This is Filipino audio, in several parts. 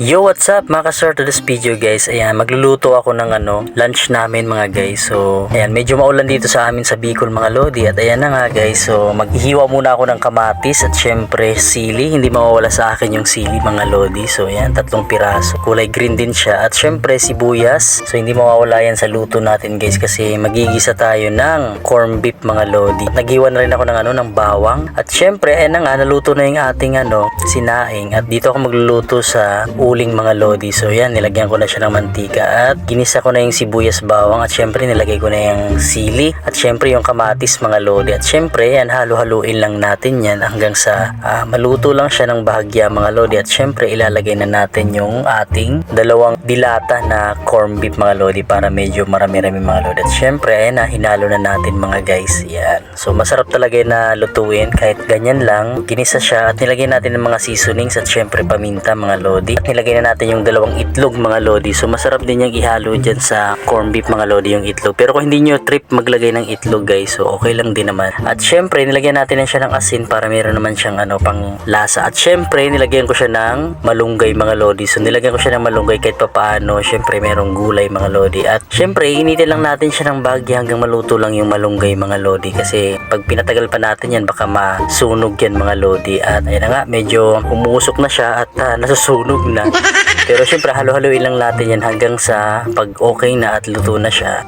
Yo, what's up mga ka-sir to this video guys. Ayan, magluluto ako ng ano, lunch namin mga guys. So, ayan, medyo maulan dito sa amin sa Bicol mga lodi. At ayan na nga guys, so maghihiwa muna ako ng kamatis at syempre sili. Hindi mawawala sa akin yung sili mga lodi. So, ayan, tatlong piraso. Kulay green din siya. At syempre sibuyas. So, hindi mawawala yan sa luto natin guys kasi magigisa tayo ng corn beef mga lodi. Naghiwa na rin ako ng ano, ng bawang. At syempre, ayan na nga, naluto na yung ating ano, sinaing. At dito ako magluluto sa uling mga lodi. So yan, nilagyan ko na siya ng mantika at ginisa ko na yung sibuyas bawang at syempre nilagay ko na yung sili at syempre yung kamatis mga lodi. At syempre yan, halo-haluin lang natin yan hanggang sa ah, maluto lang siya ng bahagya mga lodi. At syempre ilalagay na natin yung ating dalawang dilata na corn beef mga lodi para medyo marami-rami mga lodi. At syempre ayan na, hinalo na natin mga guys. Yan. So masarap talaga na lutuin kahit ganyan lang. Ginisa siya at nilagay natin ng mga seasonings at syempre paminta mga lodi. At nilagay na natin yung dalawang itlog mga lodi. So masarap din yung ihalo dyan sa corn beef mga lodi yung itlog. Pero kung hindi nyo trip maglagay ng itlog guys, so okay lang din naman. At syempre nilagyan natin na siya ng asin para meron naman siyang ano pang lasa. At syempre nilagyan ko siya ng malunggay mga lodi. So nilagyan ko siya ng malunggay kahit papaano. Syempre merong gulay mga lodi. At syempre initin lang natin siya ng bagya hanggang maluto lang yung malunggay mga lodi. Kasi pag pinatagal pa natin yan baka masunog yan mga lodi. At ayun na nga medyo umuusok na siya at ah, nasusunog na. Pero syempre halo-haloin lang natin yan hanggang sa pag okay na at luto na siya.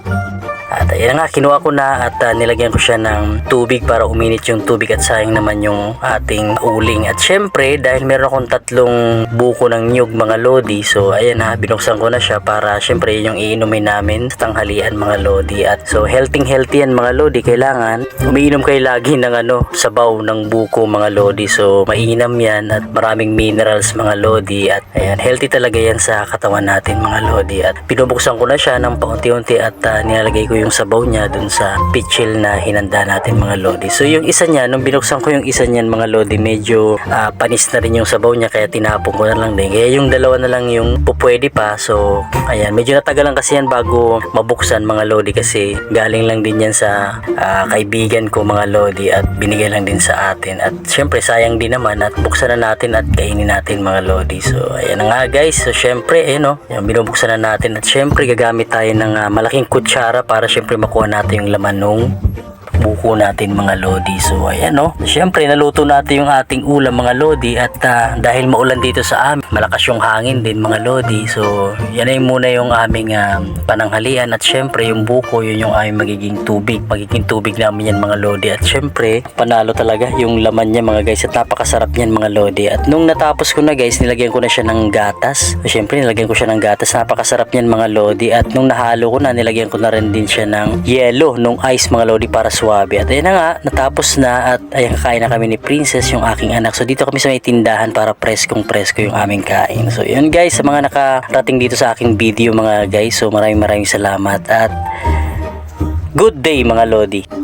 At ayun nga, kinuha ko na at ah, nilagyan ko siya ng tubig para uminit yung tubig at sayang naman yung ating uling. At syempre, dahil meron akong tatlong buko ng nyug mga lodi, so ayan ha, binuksan ko na siya para syempre yun yung iinumin namin sa tanghalian mga lodi. At so healthy healthy yan mga lodi, kailangan umiinom kayo lagi ng ano, sabaw ng buko mga lodi. So mainam yan at maraming minerals mga lodi at ayan, healthy talaga yan sa katawan natin mga lodi. At binubuksan ko na siya ng paunti-unti at ah, nilalagay ko yung sabaw niya dun sa pitchil na hinanda natin mga lodi. So yung isa niya, nung binuksan ko yung isa niyan mga lodi, medyo ah, panis na rin yung sabaw niya kaya tinapon ko na lang din. Kaya yung dalawa na lang yung pupwede pa. So ayan, medyo natagalan kasi yan bago mabuksan mga lodi kasi galing lang din yan sa ah, kaibigan ko mga lodi at binigay lang din sa atin. At syempre sayang din naman at buksan na natin at kainin natin mga lodi. So ayan nga guys. So syempre eh no, yung binubuksan na natin at syempre gagamit tayo ng ah, malaking kutsara para syempre makuha natin yung laman nung buko natin mga lodi. So ayan no. Syempre naluto natin yung ating ulam mga lodi at ah, dahil maulan dito sa amin, malakas yung hangin din mga lodi. So yan ay muna yung aming ah, pananghalian at syempre yung buko yun yung aming magiging tubig. Magiging tubig namin yan mga lodi at syempre panalo talaga yung laman niya mga guys at napakasarap niyan mga lodi. At nung natapos ko na guys, nilagyan ko na siya ng gatas. So, syempre nilagyan ko siya ng gatas. Napakasarap niyan mga lodi at nung nahalo ko na, nilagyan ko na rin din siya ng yelo nung ice mga lodi para swabe. At ayun na nga, natapos na at ayan kakain na kami ni Princess yung aking anak. So dito kami sa may tindahan para preskong presko yung aming kain. So yun guys, sa mga nakarating dito sa aking video mga guys. So maraming maraming salamat at good day mga lodi.